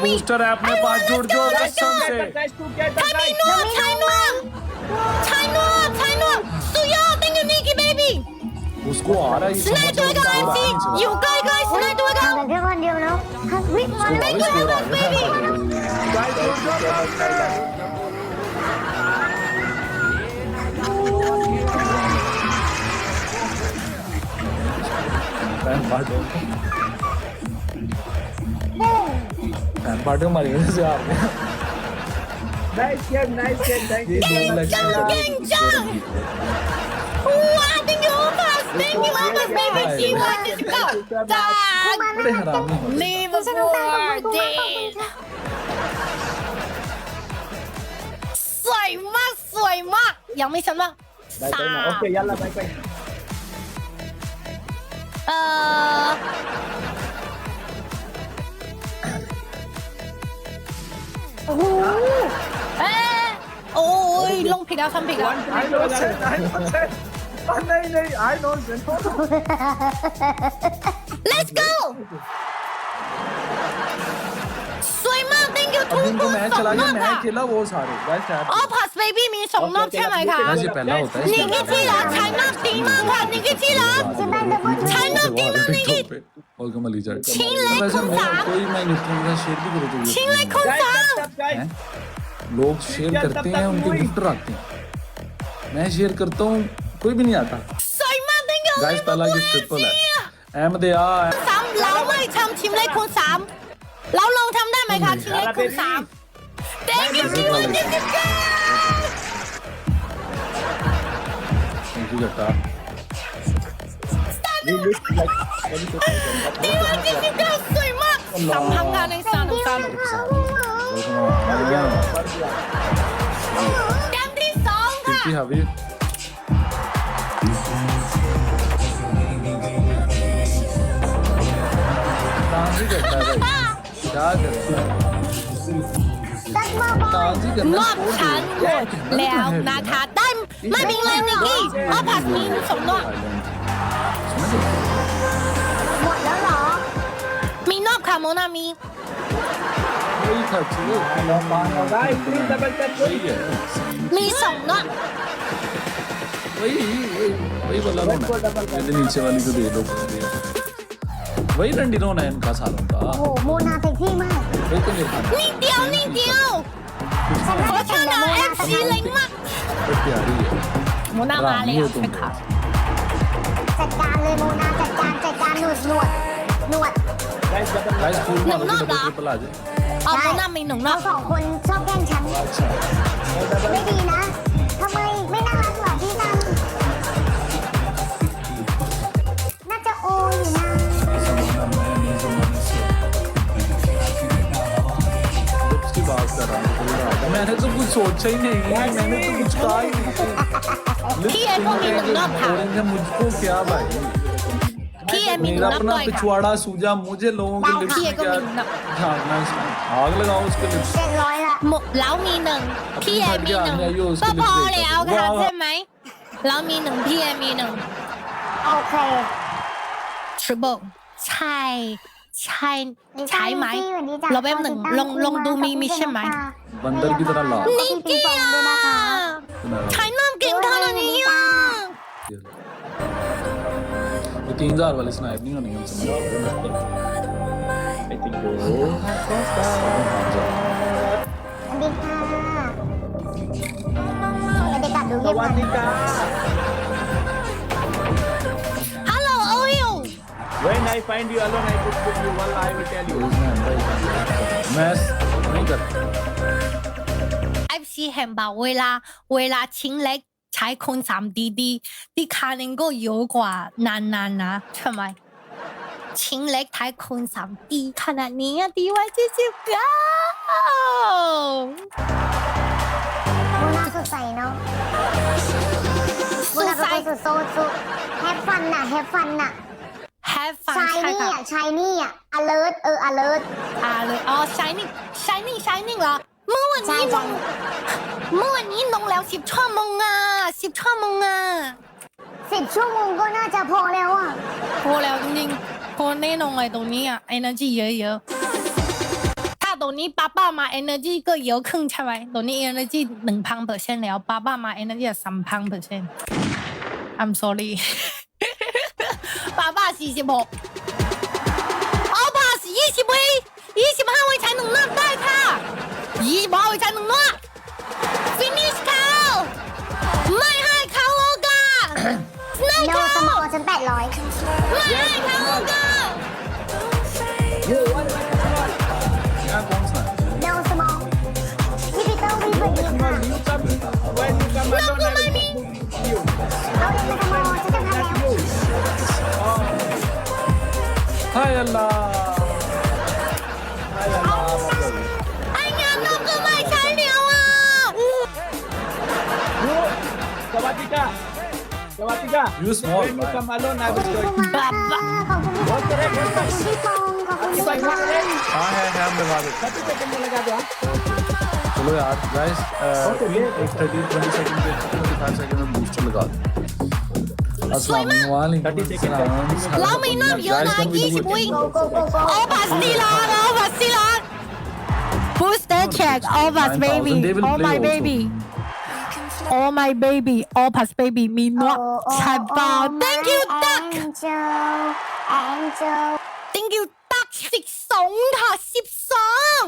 Booster app में पास जोड़ दो कसम से उसको आ रहा है Slide to a guy, see? You guy, guy, slide to a guy. Slide to a guy, baby. Ben pardon var Yunus abi. Nice game, nice game, thank you. Good job, good job. Thank you, Umas. Thank you, Umas. Favorite team, what is it called? Dog. Leave for dead. สวยมาก สวยมาก ยังไม่ชนะสามโอเคยันละไปไป เอ่อโอ้โหเอ๊ะโอ้ยลงผิดแล้วทำผิดแล้ว one I know sir I know sir oh नहीं नहीं I know sir no no Let's go สวยมาก thank you अब ทุก जिनको คน मैच สอง चला น गया อก मैं ค่ะ खेला वो सारे गाइस ऐप อ๋อ pass baby มีสองนอกใช่ไหมคะ यहाँ से पहला होता है นิกกี้ที่รักใช้นอกดีมากค่ะนิกกี้ที่รัก और कमल ही जाए छीन ले वैसे खून मैं साफ। कोई मैं गिफ्ट का शेयर भी करो तो gift ชิงเลยคุณ guys สาม stop stop guys हैं? लोग शेयर यार, करते तब हैं तक उनके वही। गिफ्ट आते हैं मैं शेयर करता हूँ कोई भी नहीं आता สวยมาก thank you गाइस पहला गिफ्ट ट्रिपल है अहमद आ สามเราไม่ทำชิมเลยคูณสามเราลองทำได้ไหมคะชิมเลยคูณสาม thank you ชิมเลยดิจิก้า สวยมากสัมพังงานในซานซานแดมที่สองค่ะ พี่ฮาวิฟตามที่เกิดอะไรด้าเกิดตามที่เกิดมอบฉันหมดแล้วนะคะได้ไมาบิงเลยนิกกี้เพราะผัดนี้สมนอง หมดแล้วเหรอ มีนอกค่ะโมนามี वही था चलो guys please double tap वही है มีสองนอก वही वही वही वाला रोना है मेरे नीचे वाली को दे दो वही रंडी रोना है इनका सालों का โอ้โหโมนาเซ็กซี่มาก वही तो मेरे นิดเดียวนิดเดียว ฉัน เพ น่า ราะ จะ ฉั เป็น น แบบ อะ โม เอ นา ฟ แต่ ซี นั้น เล็กมาก वो प्यारी है โมนามาแล้วใช่ค่ะ จัดการเลยโมนาจัดการจัดการหนวดหนวดหนวดหนุ่ cool one. Okay, double เอาหนุ่มาอีหนึ่งรอเราสองคนชอบแกล้งฉัน ไม่ดีนะทำไม सोचा ही नहीं मैंने तो कुछ कहा ही नहीं Lips ठीक है, तो के मैं लूंगा था। बोलेंगे मुझको क्या भाई พี่เอมีหนึ่ मेरा งนอก अपना ด้วยค่ะ पिछवाड़ा सूजा मुझे लोगों के लिप्स ठीक है, में तो क्या मैं लूंगा। झाड़ना इसमें आग लगाओ उसके लिप्स เจ็ดร้อยละ หมดแล้วมีหนึ่งพี่เอมีหนึ่ง เนี่ยอยู่ ก็พอ สกิล แล้ว เบรก ค่ะ ว้าว ใช่ไหมแล้วมีหนึ่งพี่เอมีหนึ่ง โอเค triple ใช่ ใช่ใช่ไหม สวัสดีจ้ะ เราแป๊บหนึ่งลองลองดูมีมีใช่ไหม बंदर की तरह ला นิกกี้อ่ะใช้น้ำเก่งเท่านี้อ่ะ ये तीन हजार वाले स्नाइप नहीं होने हमसे I think so สวัสดีค่ะบรรยากาศดูเงียบ สวัสดีครั I find you alone, I could give you one, I will tell you. Mess, FC 很吧，为啦为啦勤力踩空站滴滴，你看能够有寡难难啊，出咪？勤力踩空站滴，看那你啊，地位这就高。มันสดใสเนาะมันสดใส โซซูแฮปฟันน่ะแฮปฟันน่ะ ฟฟังชายใช่นี่ค่ะอะชายนี่อะ alert เออ alert อ่าเลยอ๋อ shining shining shining เหรอ เมื่อวันนี้ใช่ลใช่งเมื่อวันนี้ลงแล้วสิบชั่วโมงอะสิบชั่วโมงอะสิบชั่วโมงก็น่าจะพอแล้วอะพอแล้วจริงๆพอแน่นอนเลยตรงนี้อะ energy เยอะๆถ้าตรงนี้ป้าป้ามา energy ก็เยอะขึ้นใช่ไหมตรงนี้ energy หนึ่งพันเปอร์เซ็นต์แล้วป้าป้ามา energy สามพันเปอร์เซ็นต์ I'm sorry 百บาทสี่สิบหกเอาบาทยี่สิบวิยี่สิบห้าวิฉัหนึ่งนับได้ค่ะยี่สิบห้าวิฉัหนึ่งนับ finish เขาไม่ให้เขาโอกาสไม่โนเขาสมองฉันแปดร้อยไม่ให้เขาโอกาส You have one time. โนสมองพี่ปีเตอร์วี hi Allah Kawatika. Kawatika. You small. When you come alone, I will show you. Baba. बहुत correct बहुत correct आपकी bike बहुत correct हाँ है है हम लगा दो थर्टी सेकंड में लगा दो चलो यार गाइस एक थर्टी ट्वेंटी सेकंड के थर्टी फाइव सेकंड में बूस्टर लगा दो สวยมาก เรามีน้ำเยอะนะ20วิโอ้บัสตีลาโอ้บัสตีลา Who's that check? All bus baby. All my baby. All my baby. All bus baby. มีนวดฉันเปล่า Thank you duck. Thank you duck สิบสองค่ะสิบสอง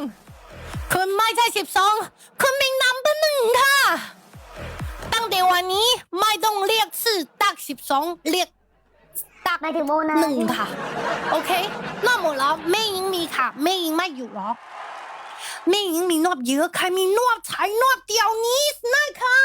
คุณไม่ใช่สิบสองคุณเป็น number หนึ่งค่ะ วันนี้ไม่ต้องเรียกชื่อตักสิบสองเรียกตักหมายถึงโบนัสหนึ่งค่ะ โอเค นอกหมดแล้วแม่ยิงมีค่ะแม่ยิงไม่อยู่หรอแม่ยิงมีนวดเยอะใครมีนวดใช้นวดเดียวนี้นะคะ